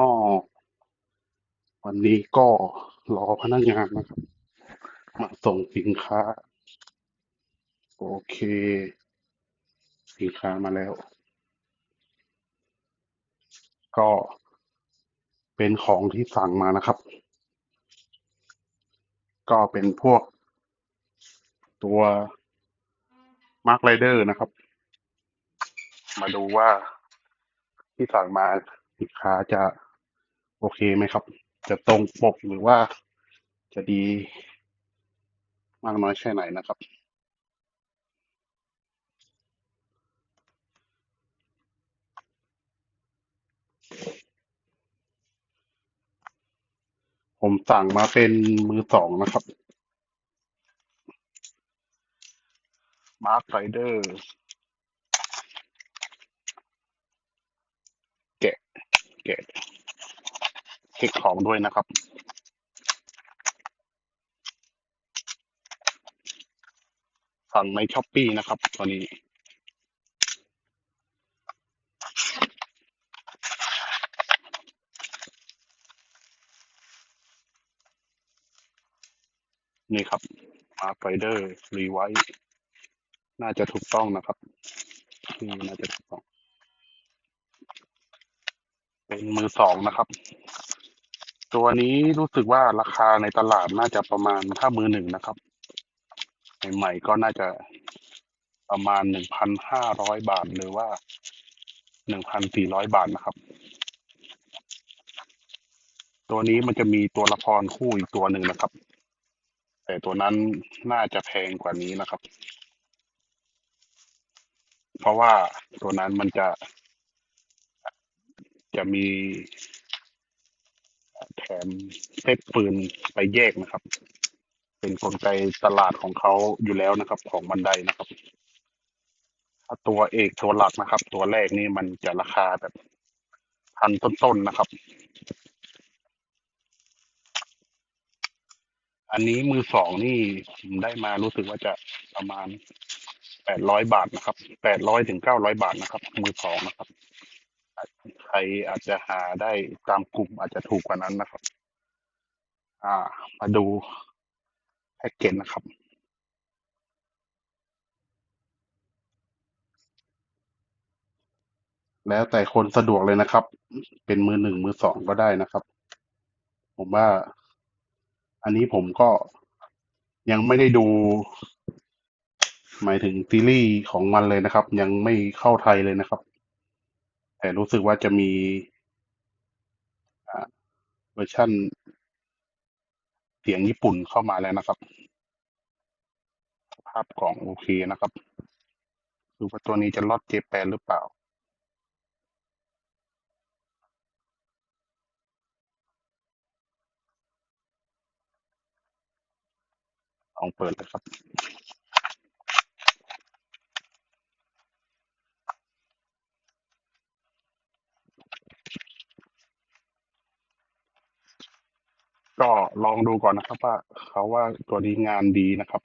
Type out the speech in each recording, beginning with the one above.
อ้อวันนี้ก็รอพนักงานนะครับ มาส่งสินค้า โอเค สินค้ามาแล้ว ก็เป็นของที่สั่งมานะครับ ก็เป็นพวกตัว Mark Rider นะครับ มาดูว่าที่สั่งมาสินค้าจะ อเคไหมครับ จะตรงปกหรือว่าจะดีมากน้อยแค่ไหนนะครับผมสั่งมาเป็นมือสองนะครับ Mark Rider แกะ แกะ เช็คของด้วยนะครับสั่งในช้อปปีนะครับตัวนี้นี่ครับ Mark Rider Revive น่าจะถูกต้องนะครับนี่น่าจะถูกต้อง เป็นมือสองนะครับ ตัวนี้รู้สึกว่าราคาในตลาดน่าจะประมาณถ้ามือหนึ่งนะครับใหม่ๆก็น่าจะประมาณหนึ่งพันห้าร้อยบาทหรือว่าหนึ่งพันสี่ร้อยบาทนะครับ ตัวนี้มันจะมีตัวละครคู่อีกตัวหนึ่งนะครับ แต่ตัวนั้นน่าจะแพงกว่านี้นะครับ เพราะว่าตัวนั้นมันจะจะมี มเซตปืนไปแยกนะครับ เป็นกลไกตลาดของเขาอยู่แล้วนะครับ ของบันไดนะครับถ้าตัวเอกตัวหลักนะครับ ตัวแรกนี่มันจะราคาแบบพันต้นๆนะครับ อันนี้มือสองนี่ผมได้มารู้สึกว่าจะประมาณแปดร้อยบาทนะครับแปดร้อยถึงเก้าร้อยบาทนะครับ มือสองนะครับ ใครอาจจะหาได้ตามกลุ่มอาจจะถูกกว่านั้นนะครับ อ่า มาดูแพ็กเกจนะครับแล้วแต่คนสะดวกเลยนะครับ เป็นมือหนึ่งมือสองก็ได้นะครับ ผมว่า อันนี้ผมก็ยังไม่ได้ดู หมายถึงซีรีส์ของมันเลยนะครับ ยังไม่เข้าไทยเลยนะครับ แต่รู้สึกว่าจะมีเวอร์ชัน สียงญี่ปุ่นเข้ามาแล้วนะครับ ภาพกล่องโอเคนะครับ ดูว่าตัวนี้จะลอดเจแปนหรือเปล่า ลองเปิดเลยครับ ก็ลองดูก่อนนะครับว่าเขาว่าตัวนี้งานดีนะครับ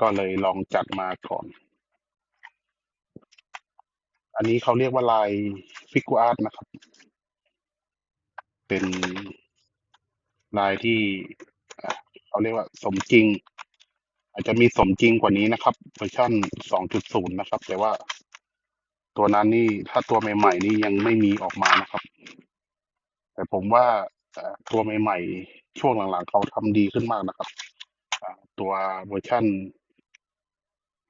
ก็เลยลองจัดมาก่อน อันนี้เขาเรียกว่าลายฟิกูอาร์ตนะครับ เป็นลายที่เขาเรียกว่าสมจริง อาจจะมีสมจริงกว่านี้นะครับเวอร์ชัน2.0 นะครับ แต่ว่าตัวนั้นนี่ถ้าตัวใหม่ ๆ นี่ยังไม่มีออกมานะครับ แต่ผมว่า ตัวใหม่ๆ ช่วงหลังๆ เขาทำดีขึ้นมากนะครับตัวเวอร์ชัน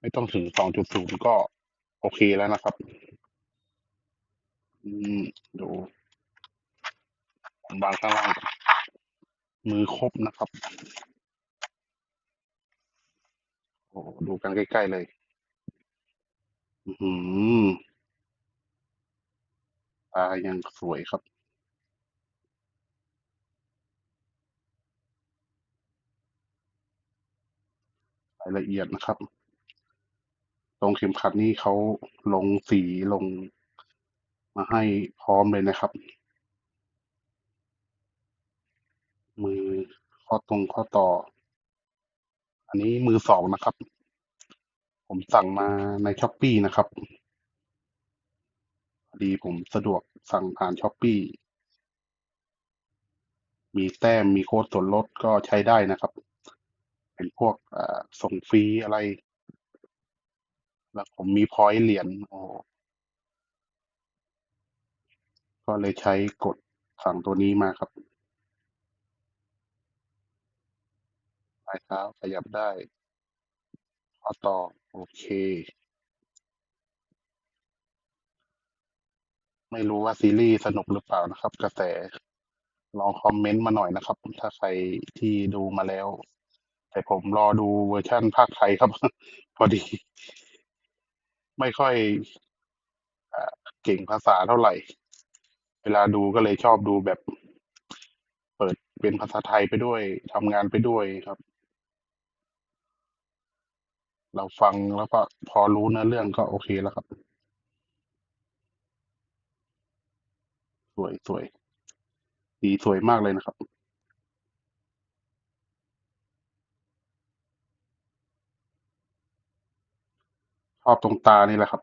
ไม่ต้องถึง 2.0 ก็โอเคแล้วนะครับอืมดูผมวางข้างล่างมือครบนะครับโอ้ดูกันใกล้ ๆ เลยอือหือตายังสวยครับ รายละเอียดนะครับ ตรงเข็มขัดนี่เขาลงสีลง มาให้พร้อมเลยนะครับ มือข้อตรงข้อต่อ อันนี้มือสองนะครับ ผมสั่งมาในช้อปปีนะครับพอดีผมสะดวกสั่งผ่านช้อปปีมีแต้มมีโค้ดส่วนลดก็ใช้ได้นะครับ เป็นพวกส่งฟรีอะไร แล้วผมมีพอยต์เหรียญโอ้ก็เลยใช้กดสั่งตัวนี้มาครับปลายเท้าขยับได้ข้อต่อ โอเค ไม่รู้ว่าซีรีส์สนุกหรือเปล่านะครับ กระแสลองคอมเมนต์มาหน่อยนะครับ ถ้าใครที่ดูมาแล้ว แต่ผมรอดูเวอร์ชั่นภาคไทยครับ พอดี ไม่ค่อยเอ่อเก่งภาษาเท่าไหร่ เวลาดูก็เลยชอบดูแบบ เปิดเป็นภาษาไทยไปด้วยทำงานไปด้วยครับ เราฟังแล้วก็พอรู้เนื้อเรื่องก็โอเคแล้วครับ สวยสวยสีสวยมากเลยนะครับ อบตรงตานี่แหละครับ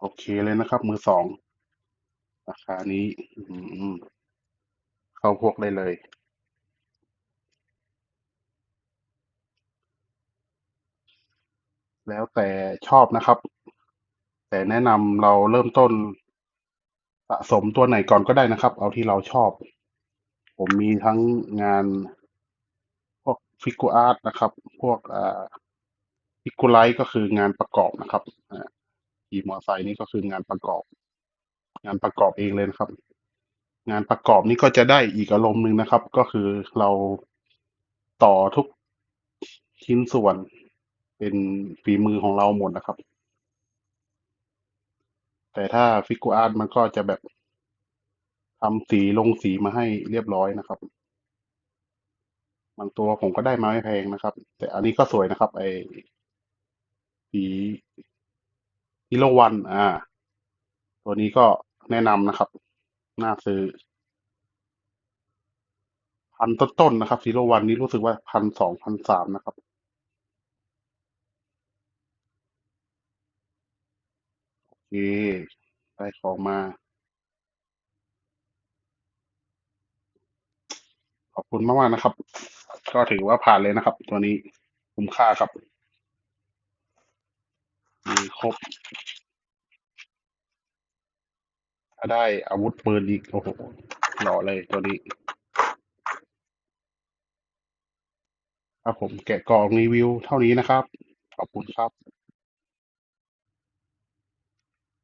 โอเคเลยนะครับ มือสองราคานี้ อืมเข้าพวกได้เลย แล้วแต่ชอบนะครับ แต่แนะนำเราเริ่มต้นสะสมตัวไหนก่อนก็ได้นะครับ เอาที่เราชอบ ผมมีทั้งงานพวกฟิก u อาร์ตนะครับ พวกอ่าฟิก u ไลท์ก็คืองานประกอบนะครับขี่มอไซค์นี่ก็คืองานประกอบ งานประกอบเองเลยนะครับ งานประกอบนี่ก็จะได้อีกอารมณ์หนึ่งนะครับ ก็คือเราต่อทุกชิ้นส่วนเป็นฝีมือของเราหมดนะครับ แต่ถ้าฟิก u อาร์ตมันก็จะแบบ ทำสีลงสีมาให้เรียบร้อยนะครับบางตัวผมก็ได้มาไม่แพงนะครับ แต่อันนี้ก็สวยนะครับ ไอสีฮิโรวัน อ่า ตัวนี้ก็แนะนำนะครับ น่าซื้อ พันต้นๆนะครับซีโรวันนี้รู้สึกว่าพันสองพันสามนะครับโอเคได้ของมา ขอบ คุณมากๆนะครับ ก็ถือว่าผ่านเลยนะครับ ตัวนี้คุ้มค่าครับมีครบ ถ้าได้อาวุธปืนอีก โอ้โหหล่อเลยตัวนี้ครับผมแกะกล่องรีวิวเท่านี้นะครับ ขอบคุณครับ